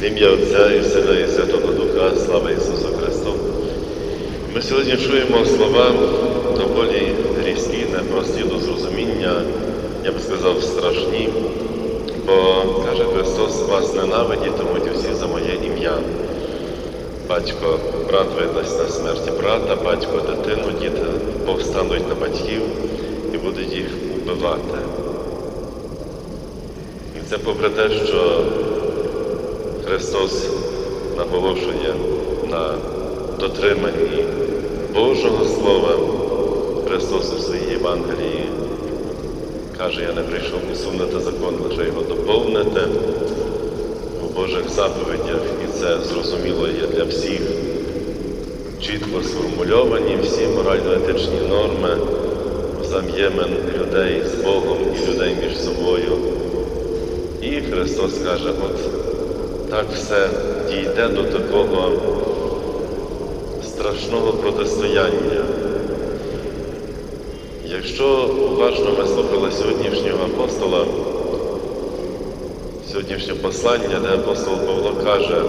В ім'я Отця і Сина і Святого Духа, слава Ісусу Христу. Ми сьогодні чуємо слова доволі різкі, непрості до зрозуміння, я б сказав, страшні, бо каже Христос, вас ненавидіть, тому всі за моє ім'я. Батько, брат видасть на смерті брата, батько дитину, діти повстануть на батьків і будуть їх убивати. І це попри те, що Христос наголошує на дотриманні Божого Слова. Христос у своїй Євангелії каже, я не прийшов усунути закон, лише його доповнити у Божих заповідях, і це зрозуміло є для всіх. Чітко сформульовані всі морально-етичні норми, взаємин людей з Богом і людей між собою. І Христос каже, от так все дійде до такого страшного протистояння. Якщо уважно ми слухали сьогоднішнього апостола, сьогоднішнє послання, де апостол Павло каже,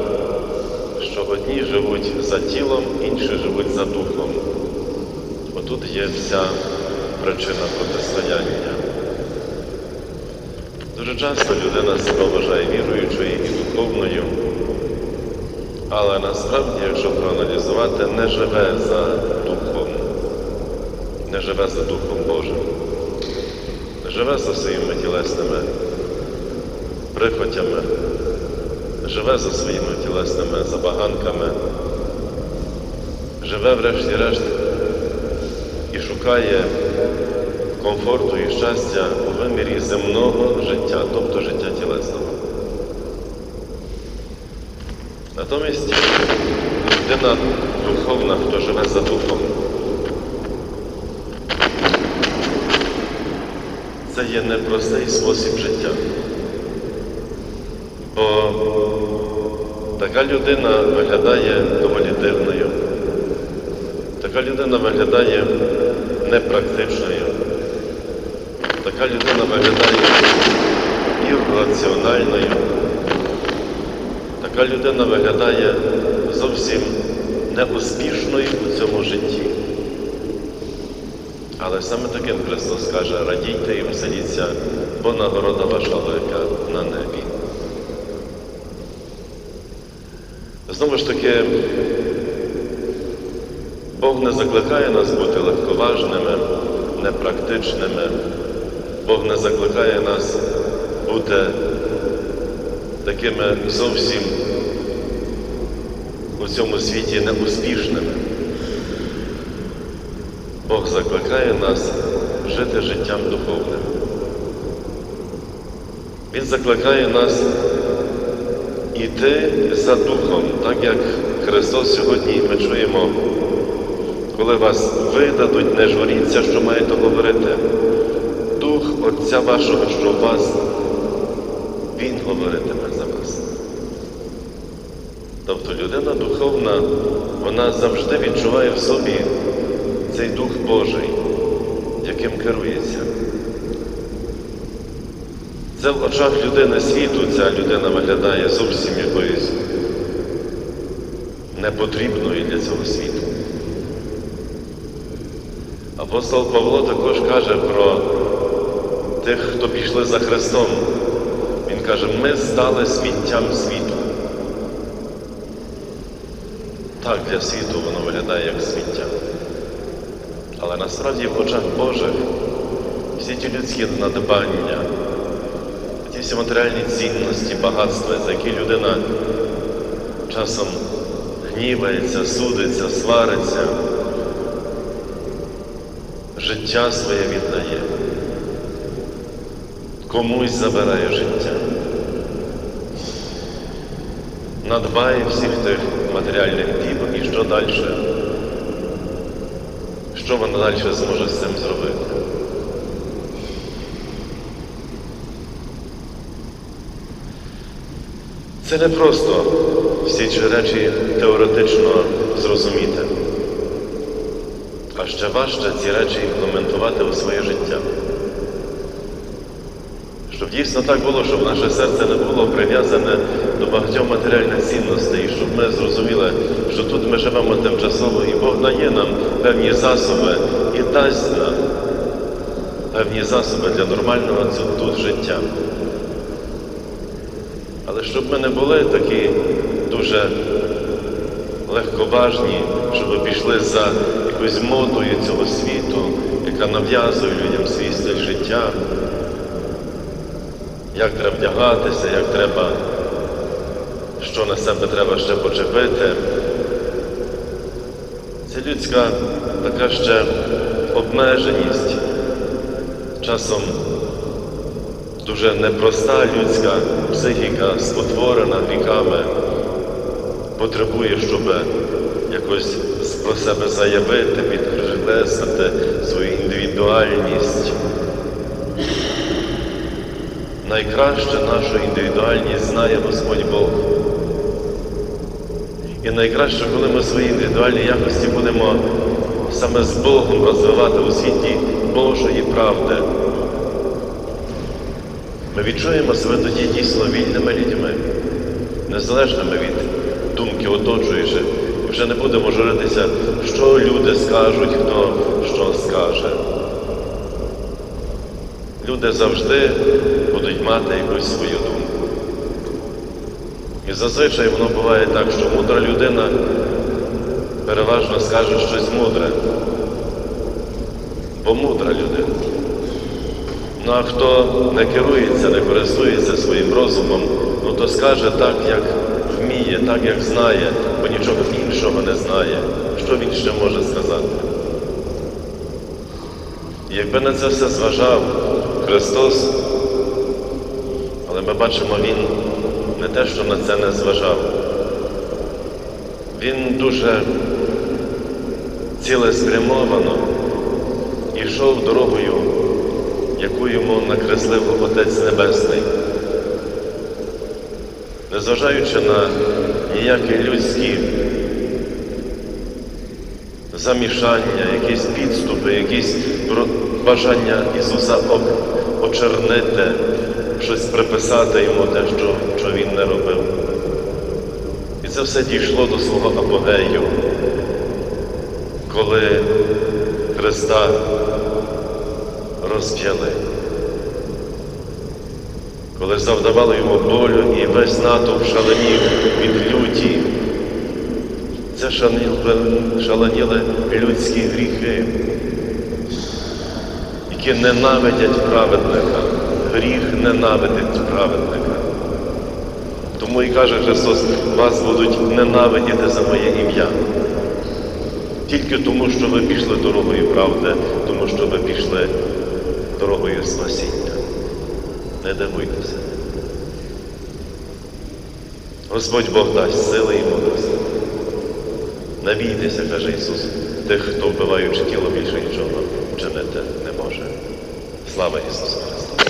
що одні живуть за тілом, інші живуть за духом. Отут є вся причина протистояння. Дуже часто людина себе вважає віруючою духовною, але насправді, якщо проаналізувати, не живе за Духом, не живе за Духом Божим, живе за своїми тілесними прихотями, живе за своїми тілесними забаганками, живе, врешті-решт, і шукає комфорту і щастя у вимірі земного життя, тобто життя тілесного. Натомість людина духовна, хто живе за духом, це є непростий спосіб життя. Бо така людина виглядає доволі дивною. Така людина виглядає непрактичною. Така людина виглядає ірраціональною. Така людина виглядає зовсім неуспішною у цьому житті. Але саме таким Христос каже, радійте і веселіться, бо нагорода ваша велика на небі. Знову ж таки, Бог не закликає нас бути легковажними, непрактичними. Бог не закликає нас бути такими зовсім у цьому світі неуспішними. Бог закликає нас жити життям духовним. Він закликає нас йти за Духом, так як Христос сьогодні ми чуємо, коли вас видадуть, не журіться, що маєте говорити. Дух Отця вашого, що у вас, Він говоритиме. Тобто людина духовна, вона завжди відчуває в собі цей Дух Божий, яким керується. Це в очах людини світу ця людина виглядає зовсім якоюсь непотрібною для цього світу. Апостол Павло також каже про тих, хто пішли за Христом. Він каже, ми стали сміттям світу. Так, для світу воно виглядає як сміття. Але насправді в очах Божих всі ті людські надбання, ті всі матеріальні цінності, багатства, за які людина часом гнівається, судиться, свариться, життя своє віддає, комусь забирає життя, надбає всіх тих матеріальних діб і що далі? Що вона далі зможе з цим зробити? Це не просто всі ці речі теоретично зрозуміти, а ще важче ці речі імплементувати у своє життя. Щоб дійсно так було, щоб наше серце не було прив'язане до багатьох матеріальних цінностей, і щоб ми зрозуміли, що тут ми живемо тимчасово, і Бог дає нам певні засоби і дасть нам певні засоби для нормального тут життя. Але щоб ми не були такі дуже легковажні, щоб ми пішли за якоюсь модою цього світу, яка нав'язує людям свій стиль життя, як треба вдягатися, як треба, що на себе треба ще почепити. Це людська така ще обмеженість, часом дуже непроста людська психіка, спотворена віками, потребує, щоб якось про себе заявити, підкреслити свою індивідуальність. Найкраще нашу індивідуальність знає Господь Бог. І найкраще, коли ми свої індивідуальні якості будемо саме з Богом розвивати у світі Божої правди. Ми відчуємо себе тоді дійсно вільними людьми, незалежними від думки оточуючих. Вже не будемо журитися, що люди скажуть, хто що скаже. Люди завжди мати якусь свою думку. І зазвичай воно буває так, що мудра людина переважно скаже щось мудре, бо мудра людина. Ну а хто не керується, не користується своїм розумом, ну то скаже так, як вміє, так, як знає, бо нічого іншого не знає. Що він ще може сказати? Якби на це все зважав Христос, ми бачимо, Він не те, що на це не зважав. Він дуже цілеспрямовано йшов дорогою, яку йому накреслив Отець Небесний, незважаючи на ніякі людські замішання, якісь підступи, якісь бажання Ісуса очернити, щось приписати йому те, що, що Він не робив. І це все дійшло до свого апогею, коли Христа розп'яли, коли завдавали йому болю і весь натовп шаленів від люті. Це шаленіли, людські гріхи, які ненавидять праведника. Гріх ненавидить праведника. Тому і каже Христос, вас будуть ненавидіти за моє ім'я. Тільки тому, що ви пішли дорогою правди, тому що ви пішли дорогою спасіння. Не дивуйтеся. Господь Бог дасть сили і мудрості. Не бійтеся, каже Ісус, тих, хто вбиваючи тіло більше нічого чинити не може. Слава Ісусу!